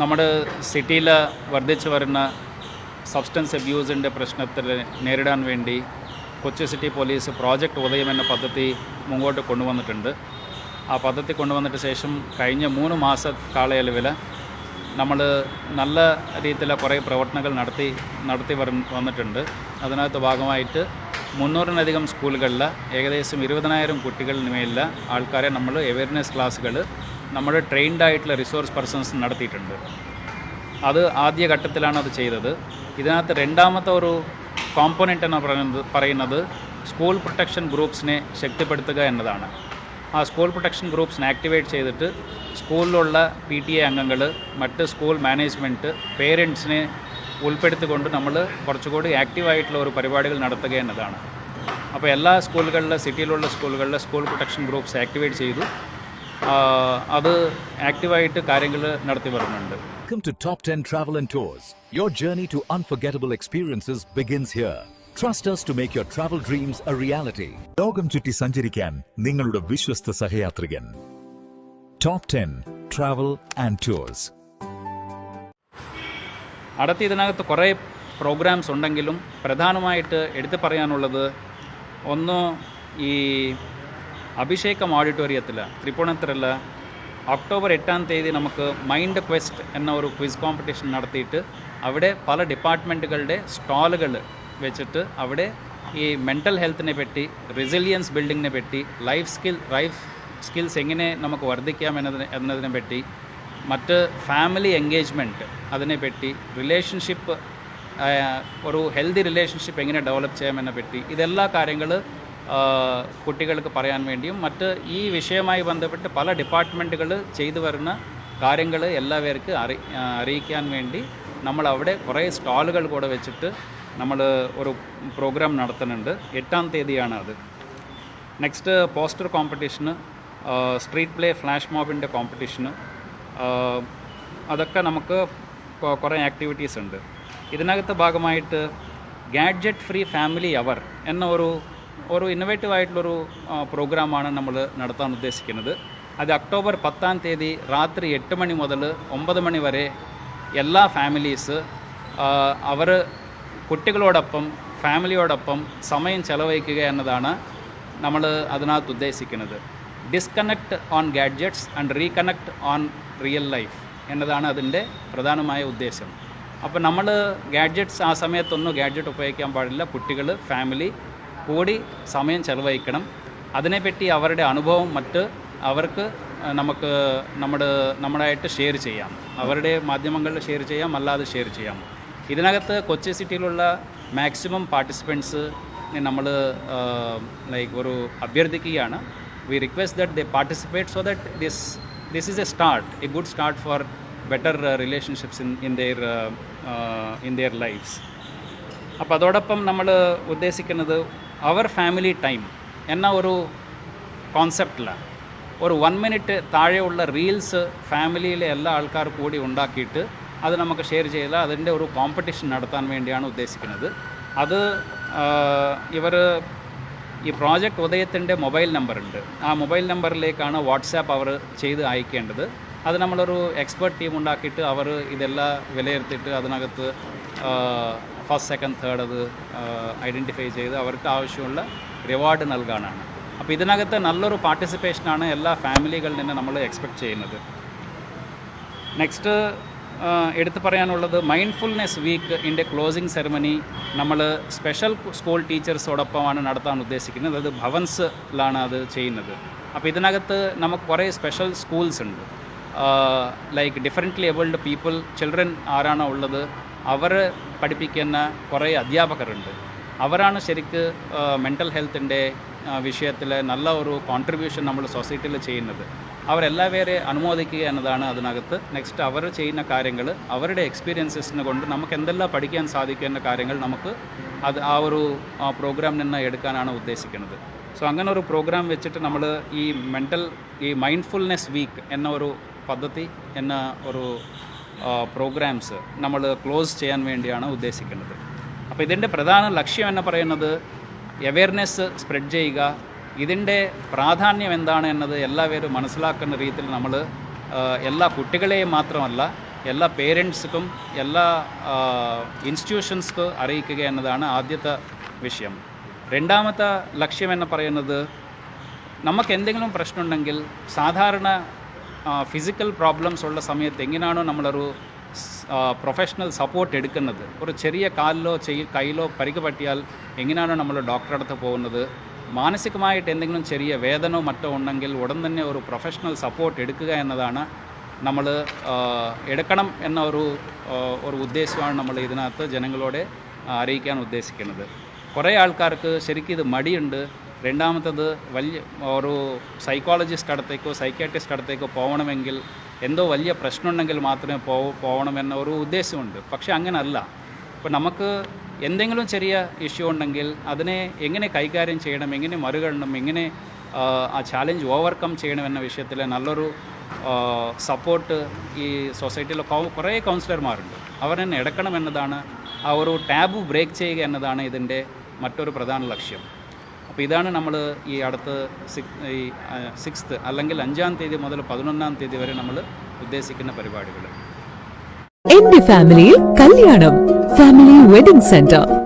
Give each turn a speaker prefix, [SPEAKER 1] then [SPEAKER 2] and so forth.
[SPEAKER 1] നമ്മുടെ സിറ്റിയിൽ വർദ്ധിച്ചു വരുന്ന സബ്സ്റ്റൻസ് അബ്യൂസിന്റെ പ്രശ്നത്തിൽ നേരിടാൻ വേണ്ടി കൊച്ചി സിറ്റി പോലീസ് പ്രോജക്റ്റ് ഉദയം എന്ന പദ്ധതി മുമ്പോട്ട് കൊണ്ടുവന്നിട്ടുണ്ട്. ആ പദ്ധതി കൊണ്ടുവന്നിട്ട് ശേഷം കഴിഞ്ഞ മൂന്ന് മാസ കാലയളവിൽ നമ്മൾ നല്ല രീതിയിലെ കുറേ പ്രവർത്തനങ്ങൾ നടത്തി നടത്തി വന്നിട്ടുണ്ട്. അതിനകത്ത് ഭാഗമായിട്ട് മുന്നൂറിനധികം സ്കൂളുകളിൽ ഏകദേശം ഇരുപതിനായിരം കുട്ടികളിന് മേലുള്ള ആൾക്കാരെ നമ്മൾ അവയർനെസ് ക്ലാസ്സുകൾ നമ്മൾ ട്രെയിൻഡ് ആയിട്ടുള്ള റിസോഴ്സ് പേഴ്സൺസ് നടത്തിയിട്ടുണ്ട്. അത് ആദ്യ ഘട്ടത്തിലാണ് അത് ചെയ്തത്. ഇതിനകത്ത് രണ്ടാമത്തെ ഒരു കോമ്പോണന്റ് എന്ന് പറയുന്നത് പറയുന്നത് സ്കൂൾ പ്രൊട്ടക്ഷൻ ഗ്രൂപ്പ്സിനെ ശക്തിപ്പെടുത്തുക എന്നതാണ്. ആ സ്കൂൾ പ്രൊട്ടക്ഷൻ ഗ്രൂപ്പ്സിനെ ആക്ടിവേറ്റ് ചെയ്തിട്ട് സ്കൂളിലുള്ള പി ടി എ അംഗങ്ങൾ മറ്റ് സ്കൂൾ മാനേജ്മെന്റ് പേരൻസിനെ ഉൾപ്പെടുത്തിക്കൊണ്ട് നമ്മൾ കുറച്ചുകൂടി ആക്റ്റീവായിട്ടുള്ള ഒരു പരിപാടികൾ നടത്തുക എന്നതാണ്. അപ്പോൾ എല്ലാ സ്കൂളുകളിലെ സിറ്റിയിലുള്ള സ്കൂളുകളിലെ സ്കൂൾ പ്രൊട്ടക്ഷൻ ഗ്രൂപ്പ്സ് ആക്ടിവേറ്റ് ചെയ്തു. അത് ആക്റ്റീവായിട്ട് കാര്യങ്ങൾ നടത്തി വരുന്നുണ്ട്
[SPEAKER 2] Welcome to Top 10 Travel and Tours. Your journey to unforgettable experiences begins here. Trust us to make your travel dreams a reality. ലോകം ചുറ്റി സഞ്ചരിക്കാൻ നിങ്ങളുടെ വിശ്വസ്ത സഹയാത്രികൻ Top 10 Travel and Tours.
[SPEAKER 1] അടുത്ത ഇതിനകത്ത് കുറേ പ്രോഗ്രാംസ് ഉണ്ടെങ്കിലും പ്രധാനമായിട്ട് എടുത്തു പറയാനുള്ളത് ഒന്ന് ഈ അഭിഷേകം ഓഡിറ്റോറിയത്തിൽ തൃപ്പൂണിത്തറയിൽ ഒക്ടോബർ എട്ടാം തീയതി നമുക്ക് മൈൻഡ് ക്വസ്റ്റ് എന്ന ഒരു ക്വിസ് കോമ്പറ്റീഷൻ നടത്തിയിട്ട് അവിടെ പല ഡിപ്പാർട്ട്മെന്റുകളുടെ സ്റ്റാളുകൾ വെച്ചിട്ട് അവിടെ ഈ മെന്റൽ ഹെൽത്തിനെ പറ്റി റെസിലിയൻസ് ബിൽഡിങ്ങിനെ പറ്റി ലൈഫ് സ്കിൽ ലൈഫ് സ്കിൽസ് എങ്ങനെ നമുക്ക് വർദ്ധിക്കാം എന്നതിനെ എന്നതിനെ പറ്റി മറ്റ് ഫാമിലി എൻഗേജ്മെന്റ് അതിനെപ്പറ്റി റിലേഷൻഷിപ്പ് ഒരു ഹെൽത്തി റിലേഷൻഷിപ്പ് എങ്ങനെ ഡെവലപ്പ് ചെയ്യാമെന്നെ പറ്റി ഇതെല്ലാ കാര്യങ്ങൾ കുട്ടികൾക്ക് പറയാൻ വേണ്ടിയും മറ്റ് ഈ വിഷയവുമായി ബന്ധപ്പെട്ട് പല ഡിപ്പാർട്ട്മെന്റുകൾ ചെയ്തു വരുന്ന കാര്യങ്ങൾ എല്ലാവർക്കും അറി അറിയിക്കാൻ വേണ്ടി നമ്മൾ അവിടെ കുറേ സ്റ്റാളുകൾ കൂടെ വെച്ചിട്ട് നമ്മൾ ഒരു പ്രോഗ്രാം നടത്തുന്നുണ്ട്. എട്ടാം തീയതിയാണ് അത്. Next poster competition street play flash മോബിന്റെ competition അതൊക്കെ നമുക്ക് കുറേ ആക്ടിവിറ്റീസ് ഉണ്ട്. ഇതിനകത്ത് ഭാഗമായിട്ട് ഗാഡ്ജറ്റ് ഫ്രീ ഫാമിലി അവർ എന്ന ഒരു ഒരു ഇന്നോവേറ്റീവ് ആയിട്ടുള്ളൊരു പ്രോഗ്രാമാണ് നമ്മൾ നടത്താൻ ഉദ്ദേശിക്കുന്നത്. അത് ഒക്ടോബർ പത്താം തീയതി രാത്രി എട്ട് മണി മുതൽ ഒമ്പത് മണി വരെ എല്ലാ ഫാമിലീസ് അവർ കുട്ടികളോടൊപ്പം ഫാമിലിയോടൊപ്പം സമയം ചെലവഴിക്കുക എന്നതാണ് നമ്മൾ അതിനകത്ത് ഉദ്ദേശിക്കുന്നത്. Disconnect on gadgets and reconnect on real life എന്നതാണ് അതിന്റെ പ്രധാനമായ ഉദ്ദേശം. അപ്പോൾ നമ്മൾ ഗാഡ്ജറ്റ്സ് ആ സമയത്തൊന്നും ഗാഡ്ജറ്റ് ഉപയോഗിക്കാൻ പാടില്ല. കുട്ടികൾ ഫാമിലി കൂടി സമയം ചെലവഴിക്കണം. അതിനെപ്പറ്റി അവരുടെ അനുഭവം മറ്റ് അവർക്ക് നമുക്ക് നമ്മുടെ നമ്മളായിട്ട് ഷെയർ ചെയ്യാം. അവരുടെ മാധ്യമങ്ങളിൽ ഷെയർ ചെയ്യാം അല്ലാതെ ഷെയർ ചെയ്യാം. ഇതിനകത്ത് കൊച്ചി സിറ്റിയിലുള്ള മാക്സിമം പാർട്ടിസിപ്പൻസ് നമ്മൾ ലൈക്ക് ഒരു അഭ്യർത്ഥിക്കുകയാണ്. We request that they participate so that this this is a start a good start for better relationships in in their in their lifes അപ്പോൾ അതോടൊപ്പം നമ്മൾ ഉദ്ദേശിക്കുന്നത് അവർ ഫാമിലി ടൈം എന്ന ഒരു കോൺസെപ്റ്റിലാണ് ഒരു വൺ മിനിറ്റ് താഴെയുള്ള റീൽസ് ഫാമിലിയിലെ എല്ലാ ആൾക്കാർ കൂടി ഉണ്ടാക്കിയിട്ട് അത് നമുക്ക് ഷെയർ ചെയ്താൽ അതിന്റെ ഒരു കോമ്പറ്റീഷൻ നടത്താൻ വേണ്ടിയാണ് ഉദ്ദേശിക്കുന്നത്. അത് ഇവർ ഈ പ്രോജക്റ്റ് ഉദയത്തിന്റെ മൊബൈൽ നമ്പറുണ്ട് ആ മൊബൈൽ നമ്പറിലേക്കാണ് വാട്സാപ്പ് അവർ ചെയ്ത് അയക്കേണ്ടത്. അത് നമ്മളൊരു എക്സ്പെർട്ട് ടീം ഉണ്ടാക്കിയിട്ട് അവർ ഇതെല്ലാം വിലയിരുത്തിയിട്ട് അതിനകത്ത് ഫസ്റ്റ് സെക്കൻഡ് തേർഡ് അത് ഐഡന്റിഫൈ ചെയ്ത് അവർക്ക് ആവശ്യമുള്ള റിവാർഡ് നൽകാനാണ്. അപ്പോൾ ഇതിനകത്ത് നല്ലൊരു പാർട്ടിസിപ്പേഷനാണ് എല്ലാ ഫാമിലികളിൽ നിന്ന് നമ്മൾ എക്സ്പെക്റ്റ് ചെയ്യുന്നത്. നെക്സ്റ്റ് എടുത്തു പറയാനുള്ളത് മൈൻഡ്ഫുൾനെസ് വീക്ക് ഇന്റെ ക്ലോസിംഗ് സെറമണി നമ്മൾ സ്പെഷ്യൽ സ്കൂൾ ടീച്ചേഴ്സോടൊപ്പമാണ് നടത്താൻ ഉദ്ദേശിക്കുന്നത്. അത് ഭവൻസിലാണ് അത് ചെയ്യുന്നത്. അപ്പോൾ ഇതിനകത്ത് നമുക്ക് കുറേ സ്പെഷ്യൽ സ്കൂൾസ് ഉണ്ട്. Like differently levelled people children ആരാണോ ഉള്ളത് അവർ പഠിപ്പിക്കുന്ന കുറേ അധ്യാപകരുണ്ട്. അവരാണ് ശരിക്ക് മെന്റൽ ഹെൽത്തിന്റെ വിഷയത്തിൽ നല്ല ഒരു കോൺട്രിബ്യൂഷൻ നമ്മൾ സൊസൈറ്റിയിൽ ചെയ്യുന്നത്. അവരെല്ലാവരെ അനുമോദിക്കുക എന്നതാണ് അതിനകത്ത്. നെക്സ്റ്റ് അവർ ചെയ്യുന്ന കാര്യങ്ങൾ അവരുടെ എക്സ്പീരിയൻസസിനെ കൊണ്ട് നമുക്ക് എന്തെല്ലാം പഠിക്കാൻ സാധിക്കുന്ന കാര്യങ്ങൾ നമുക്ക് അത് ആ ഒരു പ്രോഗ്രാം നിന്ന് എടുക്കാനാണ് ഉദ്ദേശിക്കുന്നത്. സോ അങ്ങനെ ഒരു പ്രോഗ്രാം വെച്ചിട്ട് നമ്മൾ ഈ മെന്റൽ ഈ മൈൻഡ്ഫുൾനെസ് വീക്ക് എന്ന ഒരു പദ്ധതി എന്ന ഒരു പ്രോഗ്രാംസ് നമ്മൾ ക്ലോസ് ചെയ്യാൻ വേണ്ടിയാണ് ഉദ്ദേശിക്കുന്നത്. അപ്പോൾ ഇതിന്റെ പ്രധാന ലക്ഷ്യം എന്ന് പറയുന്നത് അവയർനെസ് സ്പ്രെഡ് ചെയ്യുക. ഇതിന്റെ പ്രാധാന്യം എന്താണ് എന്നത് എല്ലാവരും മനസ്സിലാക്കുന്ന രീതിയിൽ നമ്മൾ എല്ലാ കുട്ടികളെയും മാത്രമല്ല എല്ലാ പേരൻസിനും എല്ലാ ഇൻസ്റ്റിറ്റ്യൂഷൻസ്ക്ക് അറിയിക്കുക എന്നതാണ് ആദ്യത്തെ വിഷയം. രണ്ടാമത്തെ ലക്ഷ്യം എന്ന് പറയുന്നത് നമുക്ക് എന്തെങ്കിലും പ്രശ്നമുണ്ടെങ്കിൽ സാധാരണ ഫിസിക്കൽ പ്രോബ്ലംസ് ഉള്ള സമയത്ത് എങ്ങനെയാണോ നമ്മളൊരു പ്രൊഫഷണൽ സപ്പോർട്ട് എടുക്കുന്നത്? ഒരു ചെറിയ കാലിലോ ചെയ് കയ്യിലോ പരിക്ക് പറ്റിയാൽ എങ്ങനെയാണോ നമ്മൾ ഡോക്ടറെ അടുത്ത് പോകുന്നത്? മാനസികമായിട്ട് എന്തെങ്കിലും ചെറിയ വേദനോ മറ്റോ ഉണ്ടെങ്കിൽ ഉടൻ തന്നെ ഒരു പ്രൊഫഷണൽ സപ്പോർട്ട് എടുക്കുക എന്നതാണ് നമ്മൾ എടുക്കണം എന്ന ഒരു ഒരു ഉദ്ദേശമാണ് നമ്മൾ ഇതിനകത്ത് ജനങ്ങളോട് അറിയിക്കാൻ ഉദ്ദേശിക്കുന്നത്. കുറേ ആൾക്കാർക്ക് ശരിക്കും ഇത് മടിയുണ്ട്. രണ്ടാമത്തത് വലിയ ഒരു സൈക്കോളജിസ്റ്റ് അടുത്തേക്കോ സൈക്കാട്രിസ്റ്റ് അടുത്തേക്കോ പോകണമെങ്കിൽ എന്തോ വലിയ പ്രശ്നമുണ്ടെങ്കിൽ മാത്രമേ പോ പോകണമെന്ന ഒരു ഉദ്ദേശമുണ്ട്. പക്ഷെ അങ്ങനല്ല. ഇപ്പോൾ നമുക്ക് എന്തെങ്കിലും ചെറിയ ഇഷ്യൂ ഉണ്ടെങ്കിൽ അതിനെ എങ്ങനെ കൈകാര്യം ചെയ്യണം എങ്ങനെ മറികടണം എങ്ങനെ ആ, ചാലഞ്ച് ഓവർകം ചെയ്യണം എന്ന വിഷയത്തിൽ നല്ലൊരു സപ്പോർട്ട് ഈ സൊസൈറ്റിയിൽ കുറേ കൗൺസിലർമാരുണ്ട് അവർ തന്നെ എടുക്കണം എന്നതാണ് ആ ഒരു ടാബു ബ്രേക്ക് ചെയ്യുക എന്നതാണ് ഇതിന്റെ മറ്റൊരു പ്രധാന ലക്ഷ്യം. അപ്പോൾ ഇതാണ് നമ്മൾ ഈ അടുത്ത് ഈ സിക്സ്ത്ത് അല്ലെങ്കിൽ അഞ്ചാം തീയതി മുതൽ പതിനൊന്നാം തീയതി വരെ നമ്മൾ ഉദ്ദേശിക്കുന്ന പരിപാടികൾ
[SPEAKER 3] എന്റെ ഫാമിലിയിൽ കല്യാണം. Family wedding centre.